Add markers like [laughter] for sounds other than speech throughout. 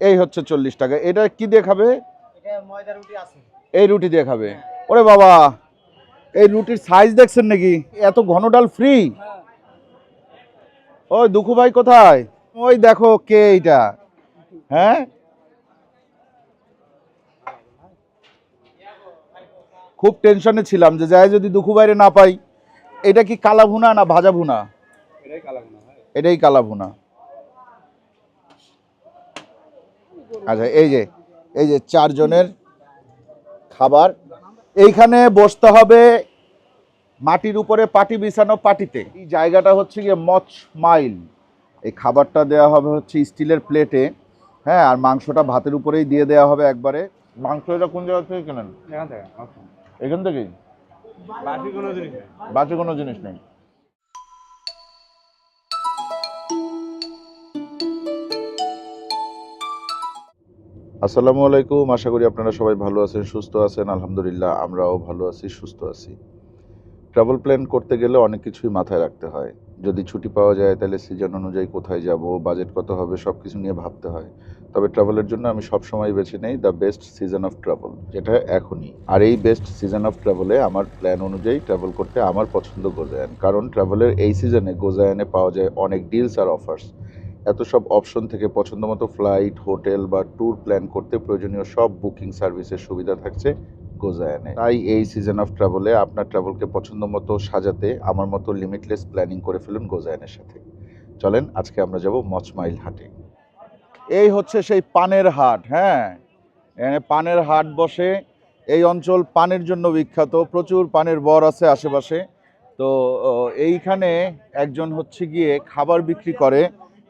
এই হচ্ছে চল্লিশ টাকা। এটা কি দিয়ে খাবে? এই রুটি দিয়ে খাবে। ওরে বাবা এই রুটির সাইজ দেখছেন নাকি? এত ঘন ডাল ফ্রি ওই দুঃখু ভাই কোথায়? ওই দেখো কে এইটা। হ্যাঁ? খুব টেনশনে ছিলাম যে যাই যদি দুঃখু বাইরে না পাই এটা কি কালা ভুনা না ভাজা ভুনা এটাই কালা ভুনা আচ্ছা এই যে এই যে চারজনের খাবার এইখানে বসতে হবে মাটির উপরে পাটি বিছানো পাটিতে। এই জায়গাটা হচ্ছে গিয়ে মচ মাইল। এই খাবারটা দেওয়া হবে হচ্ছে স্টিলের প্লেটে হ্যাঁ আর মাংসটা ভাতের উপরেই দিয়ে দেওয়া হবে একবারে। মাংস এটা কোন জায়গা থেকে কেনেন? এখান থেকে এখান থেকেই? বাকি কোনো জিনিস নেই। আসসালামু আলাইকুম, আশা করি আপনারা সবাই ভালো আছেন, সুস্থ আছেন, আলহামদুলিল্লাহ, আমরাও ভালো আছি, সুস্থ আছি। ট্রাভেল প্ল্যান করতে গেলে অনেক কিছুই মাথায় রাখতে হয়। যদি ছুটি পাওয়া যায়, তাহলে সিজন অনুযায়ী কোথায় যাব বাজেট কত হবে সব কিছু নিয়ে ভাবতে হয়। তবে ট্রাভেলের জন্য আমি সবসময় বেছে নেই the best season of travel যেটা এখনই। আর এই বেস্ট সিজন অফ ট্রাভেলে আমার প্ল্যান অনুযায়ী ট্রাভেল করতে আমার পছন্দ গোজায়ান কারণ ট্রাভেলের এই সিজনে গোজায়নে পাওয়া যায় অনেক ডিলস আর অফার্স এত সব অপশন থেকে পছন্দ মতো ফ্লাইট হোটেল বা ট্যুর প্ল্যান করতে প্রয়োজনীয় সব বুকিং সার্ভিসের সুবিধা থাকছে গোজায়ানে তাই এই সিজন অফ ট্রাভেলে আপনার ট্রাভেলকে পছন্দ মতো সাজাতে, আমার মতো লিমিটলেস প্ল্যানিং করে ফেলুন গোজায়ানের সাথে। চলেন, আজকে আমরা যাব মচমাইল হাটে। এই হচ্ছে সেই পানের হাট হ্যাঁ? এখানে পানের হাট বসে। এই অঞ্চল পানের জন্য বিখ্যাত, প্রচুর পানের বর আছে আশেপাশে। তো এইখানে একজন হচ্ছে গিয়ে খাবার বিক্রি করে।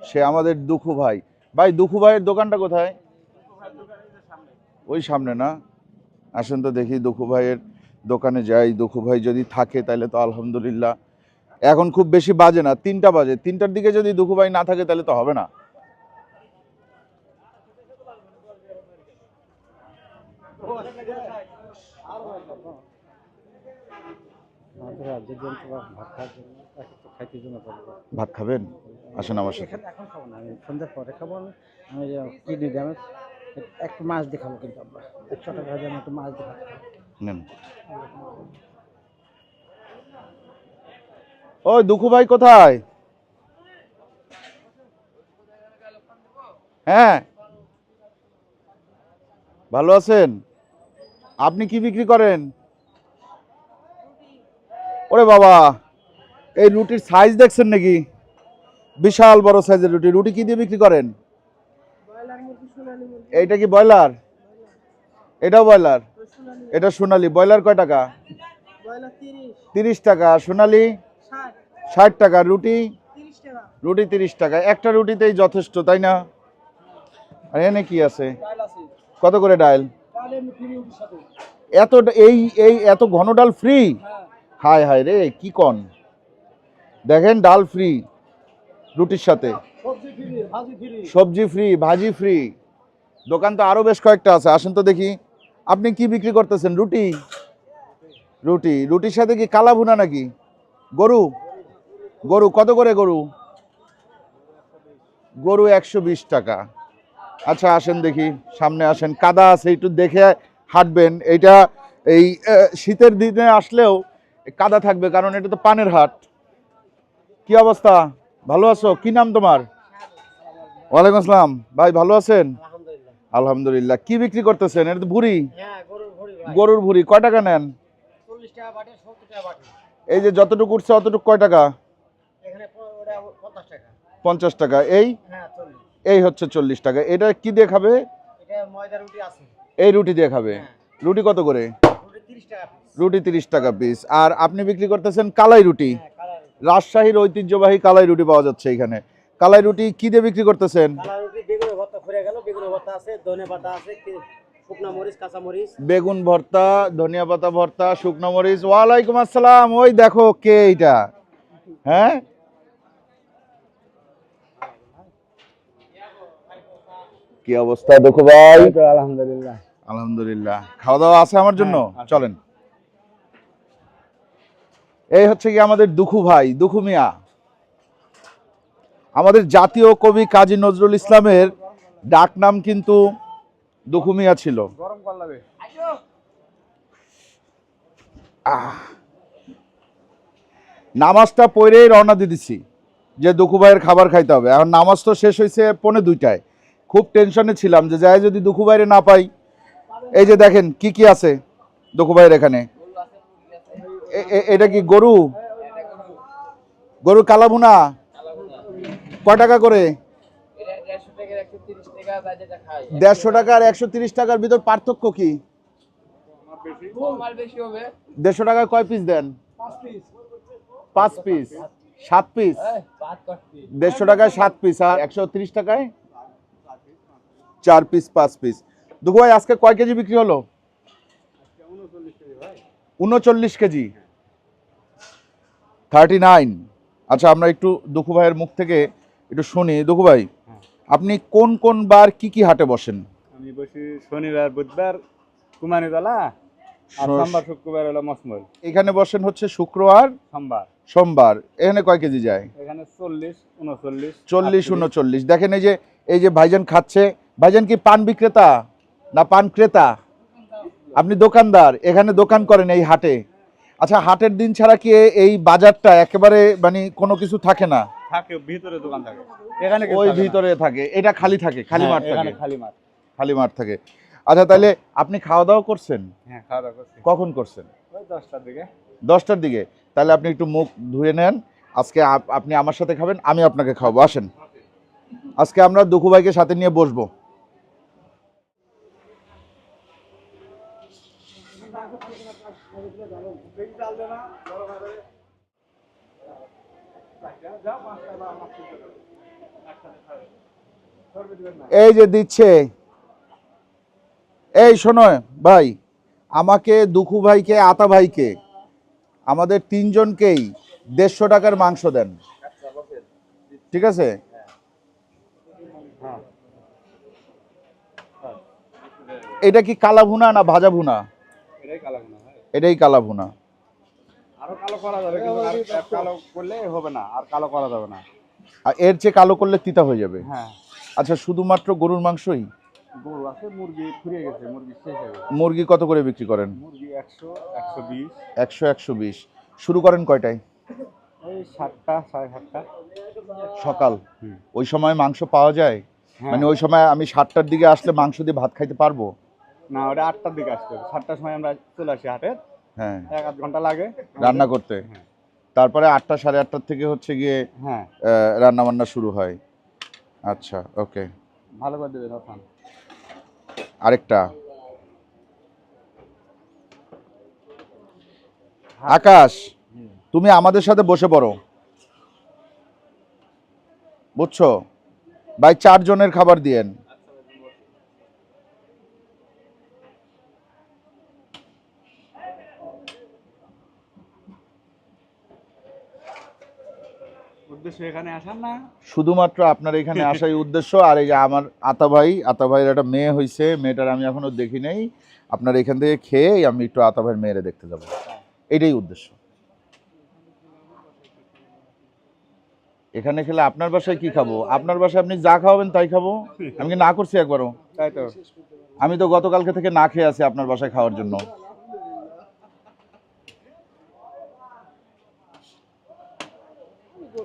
সে আমাদের দুখু ভাই। ভাই দুখু ভাইয়ের দোকানটা কোথায়? ওই সামনে না? আসেন তো দেখি দুখু ভাইয়ের দোকানে যাই। দুখু ভাই যদি থাকে তাহলে তো আলহামদুলিল্লাহ। এখন খুব বেশি বাজে না তিনটা বাজে। তিনটার দিকে যদি দুখু ভাই না থাকে তাহলে তো হবে না। ভাত খাবেন? আসেন আমার সাথে। এখানে খাব না আমি সন্ধ্যার পরে খাব। আমি কিডনি ড্যামেজ একটু মাছ দিয়ে খাব কিন্তু আমরা। একশো টাকা দিয়ে একটু মাছ দিয়ে খাব নেন। ওই দুখু ভাই কোথায়? হ্যাঁ। ভালো আছেন? আপনি কি বিক্রি করেন? ওরে বাবা এই রুটির সাইজ দেখছেন নাকি? বিশাল বড় সাইজের রুটি। রুটি কি দিয়ে বিক্রি করেন? এইটা কি ব্রয়লার? এটাও ব্রয়লার? এটা সোনালি। ব্রয়লার কয় টাকা? তিরিশ টাকা। সোনালি? ষাট টাকা। রুটি? রুটি তিরিশ টাকা। একটা রুটিতেই যথেষ্ট, তাই না? আর এনে কি আছে? কত করে ডাল? এত এই এই এত ঘন ডাল ফ্রি হায় হায় রে, কি কন? দেখেন ডাল ফ্রি রুটির সাথে। সবজি ফ্রি ভাজি ফ্রি। দোকান তো আরও বেশ কয়েকটা আছে আসেন তো দেখি। আপনি কি বিক্রি করতেছেন রুটি? রুটি। রুটির সাথে কি কালা ভুনা নাকি? গরু? গরু কত করে গরু? গরু একশো বিশ টাকা। আচ্ছা আসেন দেখি সামনে আসেন। কাদা আছে একটু দেখে হাঁটবেন। এইটা এই শীতের দিনে আসলেও কাদা থাকবে কারণ এটা তো পানের হাট। কি অবস্থা? ভালো আছো? কি নাম তোমার? ওয়ালাইকুম আসসালাম। ভাই ভালো আছেন? আলহামদুলিল্লাহ। কি বিক্রি করতেছেন? এটা তো ভুড়ি। হ্যাঁ গরুর ভুড়ি কয় টাকা নেন? এই যে যতটুকু উঠছে অতটুকু কয় টাকা? পঞ্চাশ টাকা। এই? হ্যাঁ এই হচ্ছে চল্লিশ টাকা। এটা কি দিয়ে খাবে? এই রুটি দিয়ে খাবে? হ্যাঁ। রুটি কত করে? রুটি তিরিশ টাকা পিস আর আপনি বিক্রি করতেছেন কালাই রুটি? রাজশাহীর ঐতিহ্যবাহী কালাই রুটি পাওয়া যাচ্ছে এখানে। কালাই রুটি কি দিয়ে বিক্রি করতেছেন? বেগুন ভর্তা ধনিয়া পাতা ভর্তা শুকনো মরিচ। ওয়ালাইকুম আসসালাম ওই দেখো কে এইটা? হ্যাঁ? কি অবস্থা দেখো ভাই? আলহামদুলিল্লাহ। আলহামদুলিল্লাহ। খাওয়া দাওয়া আছে আমার জন্য? হ্যাঁ, চলেন। এই হচ্ছে কি আমাদের দুখু ভাই দুখু মিয়া। আমাদের জাতীয় কবি কাজী নজরুল ইসলামের ডাক নাম কিন্তু ছিল। কল লাগবে আহ। নামাজটা পড়েই রওনা দিয়ে দিছি যে দুখু ভাইয়ের খাবার খাইতে হবে। এখন নামাজ তো শেষ হয়েছে পৌনে দুইটায়। খুব টেনশনে ছিলাম যে যাই যদি দুখু ভাইরে না পাই। এই যে দেখেন কি কি আছে দুখু ভাইয়ের এখানে। এটা কি গরু? গরু কালাভুনা? কয় টাকা করে? দেড়শো টাকা আর একশো তিরিশ টাকার ভিতর পার্থক্য কি? দেড়শো টাকায় কয় পিস দেন? পাঁচ পিস সাত পিস দেড়শো টাকায় সাত পিস আর একশো তিরিশ টাকায় চার পিস পাঁচ পিস ভাই, আজকে কয় কেজি বিক্রি হলো? উনচল্লিশ কেজি। থার্টি নাইন আচ্ছা আমরা একটু দুঃখু ভাইয়ের মুখ থেকে একটু শুনি। দুঃখু ভাই আপনি কোন কোন বার কি কি হাটে বসেন? আমি বসি শনিবার বুধবার কুমারীতলা আর সোমবার শুক্রবার হলো মসমল এখানে বসেন হচ্ছে শুক্রবার সোমবার। সোমবার। এখানে কয় কেজি যায়? এখানে চল্লিশ উনচল্লিশ চল্লিশ। উনচল্লিশ। দেখেন এই যে এই যে ভাইজান খাচ্ছে। ভাইজান কি পান বিক্রেতা? না পান ক্রেতা? আপনি দোকানদার এখানে দোকান করেন এই হাটে। আচ্ছা হাটের দিন ছাড়া কি এই বাজারটা একেবারে মানে কোনো কিছু থাকে না? থাকে ভিতরে দোকান থাকে। এখানে ওই ভিতরে থাকে। এটা খালি থাকে খালি হ্যাঁ, মাঠ থাকে। খালি মাঠ। খালি মাঠ থাকে। আচ্ছা তাহলে আপনি খাওয়া দাওয়া করছেন? হ্যাঁ খাওয়া দাওয়া করছি। কখন করছেন? ওই দশটার দিকে। দশটার দিকে। তাহলে আপনি একটু মুখ ধুয়ে নেন। আজকে আপনি আমার সাথে খাবেন আমি আপনাকে খাওয়াবো। আসেন। আজকে আমরা দুঃখু ভাইকে সাথে নিয়ে বসবো। এই যে দিচ্ছে। এই শোনো ভাই আমাকে দুখু ভাইকে আতা ভাইকে আমাদের তিনজনকেই দেড়শো টাকার মাংস দেন। ঠিক আছে? হ্যাঁ। এটা কি কালা ভুনা না ভাজা ভুনা এটাই কালো এটাই কালা ভুনা আরও কালো করা যাবে কিন্তু আর আর কালো করলে হবে না আর কালো করা যাবে না। আর এর চেয়ে কালো করলে তিতা হয়ে যাবে? হ্যাঁ। আচ্ছা শুধুমাত্র গরুর মাংসই? গরু আছে মুরগি ফুরিয়ে গেছে মুরগি শেষ হয়ে গেছে। মুরগি কত করে বিক্রি করেন? মুরগি একশো একশো বিশ। একশো একশো বিশ। শুরু করেন কয়টায়? ওই সাতটা সাড়ে সাতটা। সকাল। ওই সময় মাংস পাওয়া যায়? হ্যাঁ। মানে ওই সময় আমি সাতটার দিকে আসলে মাংস দিয়ে ভাত খাইতে পারব? না ওটা আটটার দিকে আসতে হবে। সাতটার সময় আমরা চলে আসি হাটে। হ্যাঁ। এক আধ ঘণ্টা লাগে। রান্না করতে। হ্যাঁ। তারপরে আটটা সাড়ে আটটার থেকে হচ্ছে গিয়ে হ্যাঁ। রান্না বান্না শুরু হয়। আচ্ছা ওকে। ভালো করে দেবে তখন আরেকটা। আকাশ তুমি আমাদের সাথে বসে পড়ো। বুঝছ? ভাই চারজনের খাবার দিয়েন। উদ্দেশ্য এখানে আসার না। শুধুমাত্র আপনার এখানে [laughs] আসাই উদ্দেশ্য আর এই যে আমার আতা ভাই আতা ভাইয়ের একটা মেয়ে হয়েছে মেয়েটার আমি এখনও দেখি নাই। আপনার এখান থেকে খেয়ে আমি একটু আতা ভাইয়ের মেয়েরে দেখতে যাব। এটাই উদ্দেশ্য। এখানে খেলে আপনার বাসায় কি খাব? আপনার বাসায় আপনি যা খাওয়াবেন তাই খাব? আমি কি না করছি একবারও? তাই তো। আমি তো গতকালকে থেকে না খেয়ে আছি আপনার বাসায় খাওয়ার জন্য।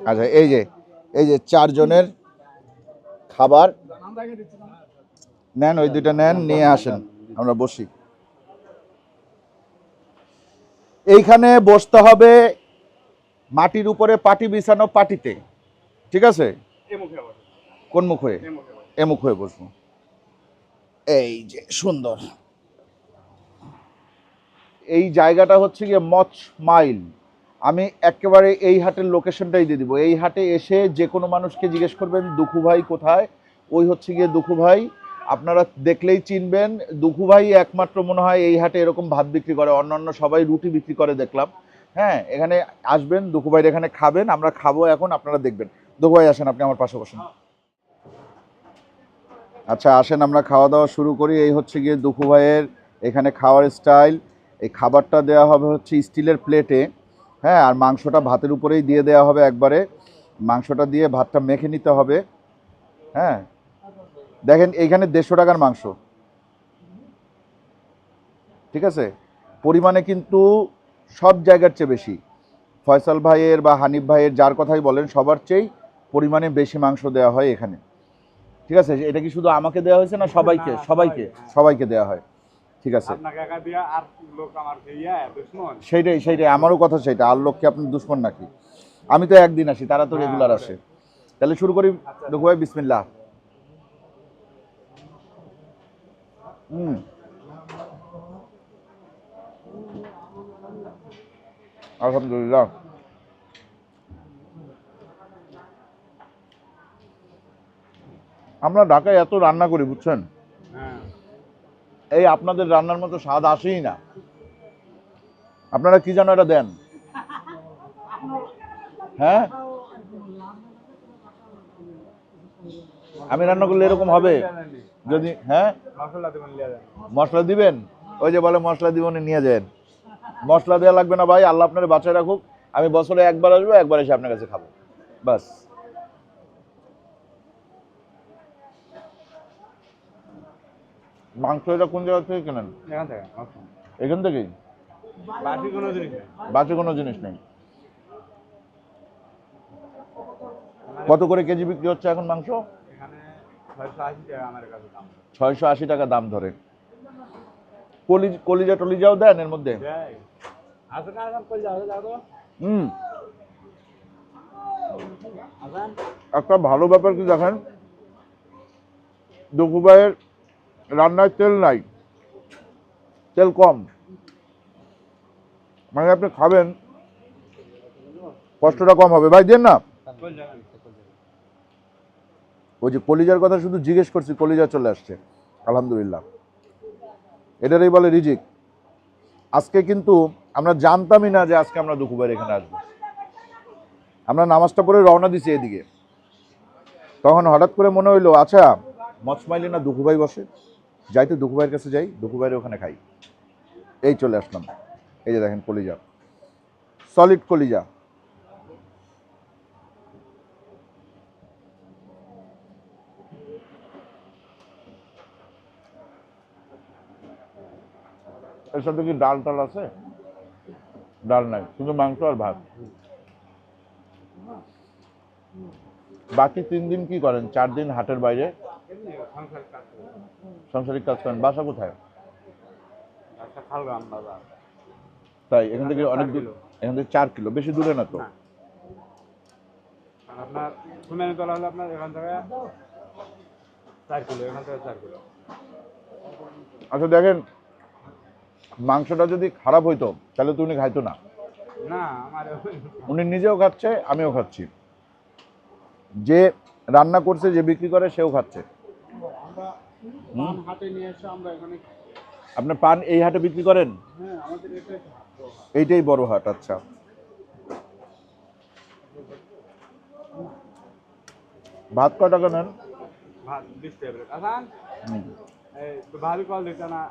আচ্ছা এই যে এই যে চারজনের খাবার। নেন, ওই দুইটা নেন, নিয়ে আসেন। আমরা বসি। এইখানে বসতে হবে মাটির উপরে পাটি বিছানো পাটিতে। ঠিক আছে? কোন মুখ হয়ে? এ মুখ হয়ে বসবো। এই যে, সুন্দর। এই জায়গাটা হচ্ছে গিয়ে মচ মাইল আমি একেবারে এই হাটের লোকেশনটাই দিয়ে দিব। এই হাটে এসে যে কোনো মানুষকে জিজ্ঞেস করবেন, দুখু ভাই কোথায়? ওই হচ্ছে গিয়ে দুখু ভাই। আপনারা দেখলেই চিনবেন, দুখু ভাই একমাত্র মনে হয় এই হাটে এরকম ভাত বিক্রি করে। অন্যান্য সবাই রুটি বিক্রি করে দেখলাম। হ্যাঁ এখানে আসবেন, দুখু ভাইয়ের এখানে খাবেন, আমরা খাব এখন, আপনারা দেখবেন। দুখু ভাই, আসেন, আপনি আমার পাশে বসেন। আচ্ছা আসেন, আমরা খাওয়া দাওয়া শুরু করি। এই হচ্ছে গিয়ে দুখু ভাইয়ের এখানে খাওয়ার স্টাইল। এই খাবারটা দেওয়া হবে হচ্ছে স্টিলের প্লেটে। হ্যাঁ আর মাংসটা ভাতের উপরেই দিয়ে দেওয়া হবে একবারে। মাংসটা দিয়ে ভাতটা মেখে নিতে হবে। হ্যাঁ। দেখেন, এইখানে দেড়শো টাকার মাংস। ঠিক আছে? পরিমাণে কিন্তু সব জায়গার চেয়ে বেশি। ফয়সাল ভাইয়ের বা হানিফ ভাইয়ের যার কথাই বলেন, সবার চেয়েই পরিমাণে বেশি মাংস দেওয়া হয় এখানে। ঠিক আছে? এটা কি শুধু আমাকে দেওয়া হয়েছে না সবাইকে? সবাইকে। সবাইকে দেওয়া হয়। ঠিক আছে। সেইটাই সেইটাই আমারও কথা সেইটা। আর লোককে আপনি দুশ্মন নাকি? আমি তো একদিন আসি তারা তো হ্যাঁ, রেগুলার আসে। তাহলে শুরু করি আচ্ছা। দেখো ভাই বিসমিল্লাহ। হুম। আলহামদুলিল্লাহ। আমরা ঢাকায় এত রান্না করি বুঝছেন? হ্যাঁ এই আপনাদের রান্নার মতো স্বাদ আসেই না। আপনারা কি যেন এটা দেন? হ্যাঁ? আমি রান্না করলে এরকম হবে? যদি হ্যাঁ? মশলা দেবেন? ওই যে বলে মশলা দিবনি নিয়ে যান। মশলা দেওয়া লাগবে না ভাই, আল্লাহ আপনার বাঁচায় রাখুক। আমি বছরে একবার আসব, একবার এসে আপনার কাছে খাব। বাস। মাংস এটা কোন জায়গা থেকে কেনেন? এখান থেকে আচ্ছা। এখান থেকেই? বাকি কোনো জিনিস নেই। বাকি কোনো জিনিস নেই। কত করে কেজি বিক্রি হচ্ছে এখন মাংস? ছয়শো আশি টাকা দাম। ধরে। কলি কলিজা টলিজাও দেন এর মধ্যে? হুম। একটা ভালো ব্যাপার কি দেখেন? দুপুবাইয়ের রান্নায় তেল নাই। তেল কম। মানে আপনি খাবেন, কষ্টটা কম হবে। ভাই, দেন না। ওই যে কলিজার কথা শুধু জিজ্ঞেস করছি, কলিজা চলে আসছে। আলহামদুলিল্লাহ। এটারই বলে রিজিক। আজকে কিন্তু আমরা জানতামই না যে আজকে আমরা দুপুবার এখানে আসব। আমরা নামাজটা পড়ে রওনা দিছি এদিকে। তখন হঠাৎ করে মনে হইল আচ্ছা মচমাইলে না দুকুভাই বসে? যাই তো দুকুভাইয়ের কাছে যাই দুকুভাইয়ের ওখানে খাই। এই চলে আসলাম। এই যে দেখেন কলিজা। সলিড কলিজা। এর সাথে কি ডাল টাল আছে? ডাল নাই, শুধু মাংস আর ভাত। বাকি তিন দিন কি করেন? চার দিন হাটের বাইরে সাংসারিক কাজ করেন। বাসা কোথায়? তাই এখান থেকে অনেক দূর এখান থেকে চার কিলো বেশি দূরে না তো? আপনার সুমেনি তলা হলে আপনার এখান থেকে চার কিলো এখান থেকে চার কিলো। আচ্ছা দেখেন মাংসটা যদি খারাপ হইতো তাহলে তো উনি খাইতো না। না। উনি নিজেও খাচ্ছে আমিও খাচ্ছি। যে রান্না করছে যে বিক্রি করে সেও খাচ্ছে। আমরা হুম? হাটে নিয়ে এসে আমরা এখানে আপনার পান এই হাটে বিক্রি করেন? হ্যাঁ আমাদের এইটাই বড় হাট আচ্ছা। ভাত কয় টাকা নেন? ভাত বিশ টাকা করে আসান? হুম। এই তো ভাবি কল দিতে না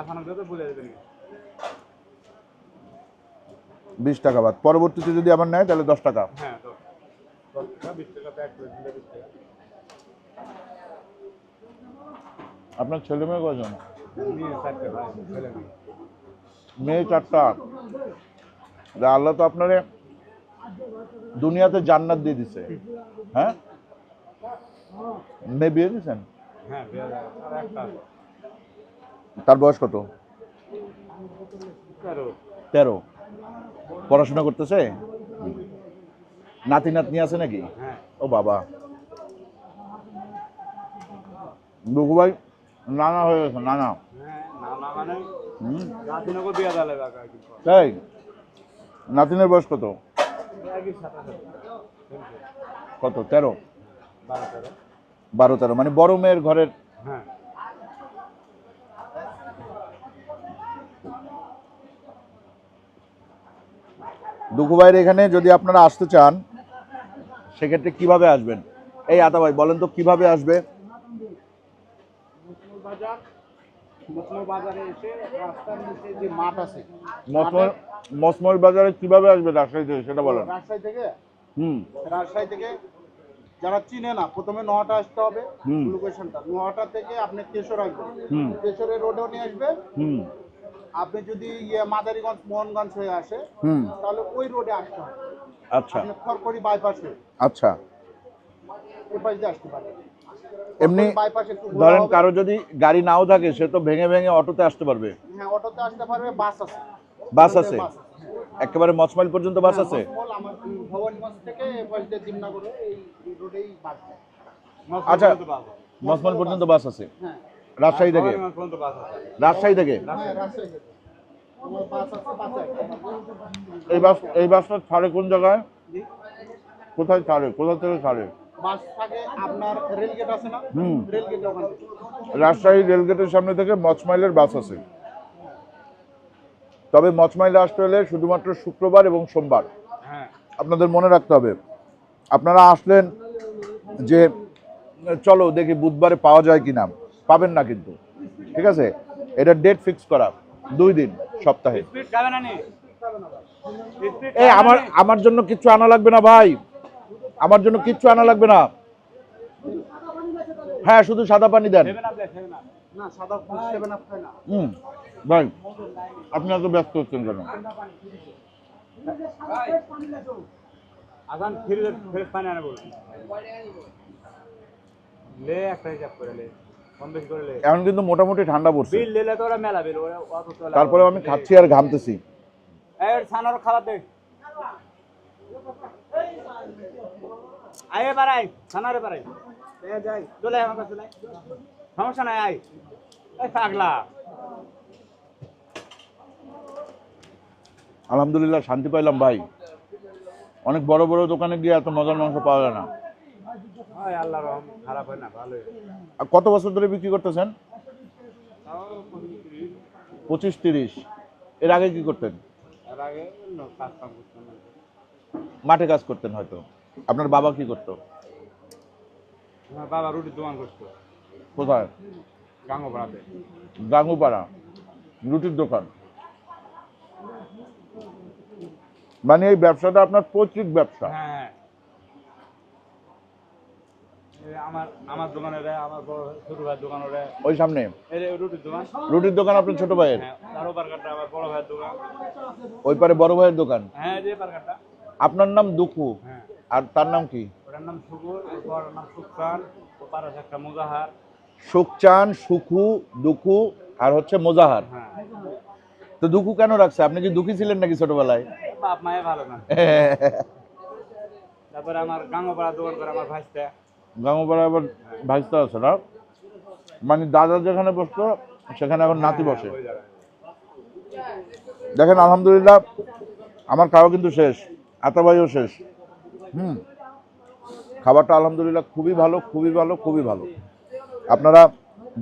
আসানোর যত বলে দেবেন বিশ টাকা ভাত। পরবর্তীতে যদি আবার নেয় তাহলে দশ টাকা। হ্যাঁ দশ। টাকা বিশ টাকা প্যাক করে দিলে বিশ টাকা। আপনার ছেলে মেয়ে কজন? মেয়ে চারটা আল্লাহ তো আপনারে দুনিয়াতে জান্নাত দিয়ে দিছে। হ্যাঁ? মেয়ে বিয়ে দিয়েছেন? হ্যাঁ। তার বয়স কত? তেরো। পড়াশোনা করতেছে? নাতি নাতনি আছে নাকি? হ্যাঁ। ও বাবা। দুঃখ ভাই নানা হয়ে গেছে নানা। হ্যাঁ মানে। তাই নাতিনের বয়স কত? কত তেরো? বারো তেরো। মানে বড় মেয়ের ঘরের হ্যাঁ। দুঃখু ভাইয়ের এখানে যদি আপনারা আসতে চান সেক্ষেত্রে কীভাবে আসবেন? এই আতা ভাই বলেন তো কীভাবে আসবে? বাজার মসমল বাজারে এসে রাস্তার নিচে যে মাঠ আছে মসমল বাজারে কীভাবে আসবে রাজশাহী থেকে সেটা বলেন। রাজশাহী থেকে? হুম। রাজশাহী থেকে যারা চিনে না প্রথমে নোয়াটা আসতে হবে লোকেশনটা নোয়াটা থেকে আপনি কেশর আসবেন। কেশরের রোডেও নিয়ে আসবে। হুম। আপনি যদি ইয়ে মাদারীগঞ্জ মোহনগঞ্জ হয়ে আসে হুম। তাহলে ওই রোডে আসতে হবে। আচ্ছা। খড়খড়ি বাইপাস আচ্ছা। ওই পাশ দিয়ে আসতে পারেন। এমনি বাইপাস একটু ঘোরা ধরেন কারও যদি গাড়ি নাও থাকে সে তো ভেঙে ভেঙে অটোতে আসতে পারবে। হ্যাঁ অটোতে আসতে পারবে বাস আছে। বাস আছে? একেবারে মচমাইল পর্যন্ত বাস আছে? বাস যায়। আচ্ছা। মচমাইল পর্যন্ত বাস আছে? হ্যাঁ। রাজশাহী থেকে? আছে। রাজশাহী থেকে? হ্যাঁ রাজশাহী থেকে। আমার বাস আছে বাসে এই বাস এই বাসটা ছাড়ে কোন জায়গায়? কোথায় ছাড়ে? কোথা থেকে ছাড়ে? না? রাজশাহী রেলগেটের সামনে থেকে মচমাইলের বাস আছে। তবে মচমাইলে আসতে হলে শুধুমাত্র শুক্রবার এবং সোমবার। হ্যাঁ। আপনাদের মনে রাখতে হবে আপনারা আসলেন যে চলো দেখি বুধবারে পাওয়া যায় কিনা। পাবেন না কিন্তু ঠিক আছে? এটা ডেট ফিক্স করা দুই দিন সপ্তাহে। না এই আমার আমার জন্য কিচ্ছু আনা লাগবে না ভাই? আমার জন্য কিচ্ছু আনা লাগবে না। হ্যাঁ শুধু সাদা পানি দেন। হুম ভাই আপনি এত ব্যস্ত হচ্ছেন কেন? এখন কিন্তু মোটামুটি ঠান্ডা পড়ছে। তারপরে আমি খাচ্ছি আর ঘামতেছি। খাবার দে। আয়ে বাড়াই ছানারে বাড়াই। যাই চলে আমার কাছে সমস্যা নাই আই এই পাগলা। আলহামদুলিল্লাহ শান্তি পাইলাম ভাই। অনেক বড় বড় দোকানে গিয়ে এত মজার মাংস পাওয়া যায় না। কত বছর ধরে বিক্রি করতেছেন? পঁচিশ তিরিশ। পঁচিশ তিরিশ। এর আগে কি করতেন? এর আগে অন্য কাজ কাম করতাম না। মাঠে কাজ করতেন হয়তো। আপনার বাবা কি করতো? বাবা রুটির দোকান করতো। কোথায়? গাঙ্গো পাড়াতে গাঙ্গুপাড়া। রুটির দোকান। মানে এই ব্যবসাটা আপনার পৈতৃক ব্যবসা? হ্যাঁ। আমার আমার দোকানে আমার বড় ছোট ভাইয়ের দোকান ওই সামনে? রুটির দোকান। রুটির দোকান আপনার ছোট ভাইয়ের? হ্যাঁ আমার বড় ভাইয়ের দোকান। ওই পারে বড় ভাইয়ের দোকান? হ্যাঁ যে আপনার নাম দুখু হ্যাঁ। আর তার নাম কি? সুখচান সুখু দুখু আর হচ্ছে মোজাহার। হ্যাঁ। তো দুখু কেন রাখছে? আপনি কি দুঃখী ছিলেন নাকি ছোটবেলায়? বাপ মায়ে ভালো না। [laughs] তারপরে আমার গাঙ্গোপাড়া দোকান করে আমার ভাইস্তা। গাঙ্গুপাড়া আবার ভাইস্তা আছে না? মানে দাদা যেখানে বসতো সেখানে এখন নাতি বসে। দেখেন আলহামদুলিল্লাহ আমার খাওয়া কিন্তু শেষ। আতাবাইও শেষ। হুম। খাবারটা আলহামদুলিল্লাহ খুবই ভালো খুবই ভালো খুবই ভালো। আপনারা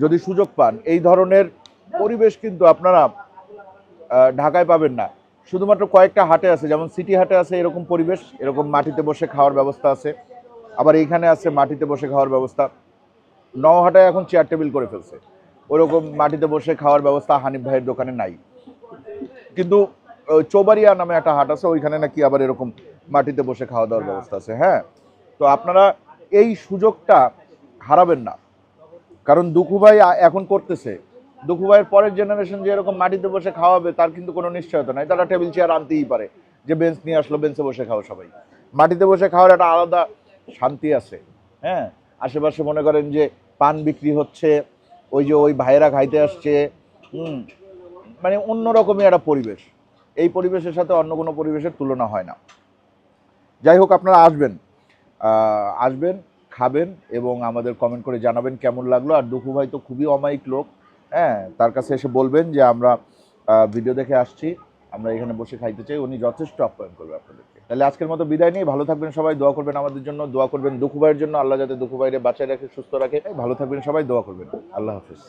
যদি সুযোগ পান এই ধরনের পরিবেশ কিন্তু আপনারা ঢাকায় পাবেন না। শুধুমাত্র কয়েকটা হাটে আছে যেমন সিটি হাটে আছে এরকম পরিবেশ এরকম মাটিতে বসে খাওয়ার ব্যবস্থা আছে। আবার এইখানে আছে মাটিতে বসে খাওয়ার ব্যবস্থা। নওহাটায় এখন চেয়ার টেবিল করে ফেলছে। ওরকম মাটিতে বসে খাওয়ার ব্যবস্থা হানিফ ভাইয়ের দোকানে নাই। কিন্তু চৌবাড়িয়া নামে একটা হাট আছে, ওইখানে নাকি আবার এরকম মাটিতে বসে খাওয়া দাওয়ার ব্যবস্থা আছে। হ্যাঁ তো আপনারা এই সুযোগটা হারাবেন না। কারণ দুঃখু ভাই এখন করতেছে। দুঃখু ভাইয়ের পরের জেনারেশন যে এরকম মাটিতে বসে খাওয়াবে, তার কিন্তু কোনো নিশ্চয়তা নাই। তারা টেবিল চেয়ার আনতেই পারে, যে বেঞ্চ নিয়ে আসলো বেঞ্চে বসে খাও সবাই। মাটিতে বসে খাওয়ার একটা আলাদা শান্তি আছে। হ্যাঁ আশেপাশে মনে করেন যে পান বিক্রি হচ্ছে, ওই যে ওই ভাইয়েরা খাইতে আসছে, হুম মানে অন্যরকমই একটা পরিবেশ। এই পরিবেশের সাথে অন্য কোনো পরিবেশের তুলনা হয় না। যাই হোক, আপনারা আসবেন আসবেন, খাবেন এবং আমাদের কমেন্ট করে জানাবেন কেমন লাগল। আর দুঃখু ভাই তো খুবই অমায়িক লোক হ্যাঁ? তার কাছে এসে বলবেন যে আমরা ভিডিও দেখে আসছি, আমরা এখানে বসে খাইতে চাই, উনি যথেষ্ট আপ্যায়ন করবে আপনাদেরকে। তাহলে আজকের মতো বিদায় নিয়ে ভালো থাকবেন সবাই, দোয়া করবেন আমাদের জন্য, দোয়া করবেন দুঃখু ভাইয়ের জন্য, আল্লাহ যাতে দুঃখু ভাইরে বাঁচায় রাখে, সুস্থ রাখে। ভালো থাকবেন সবাই, দোয়া করবেন, আল্লাহ হাফিজ।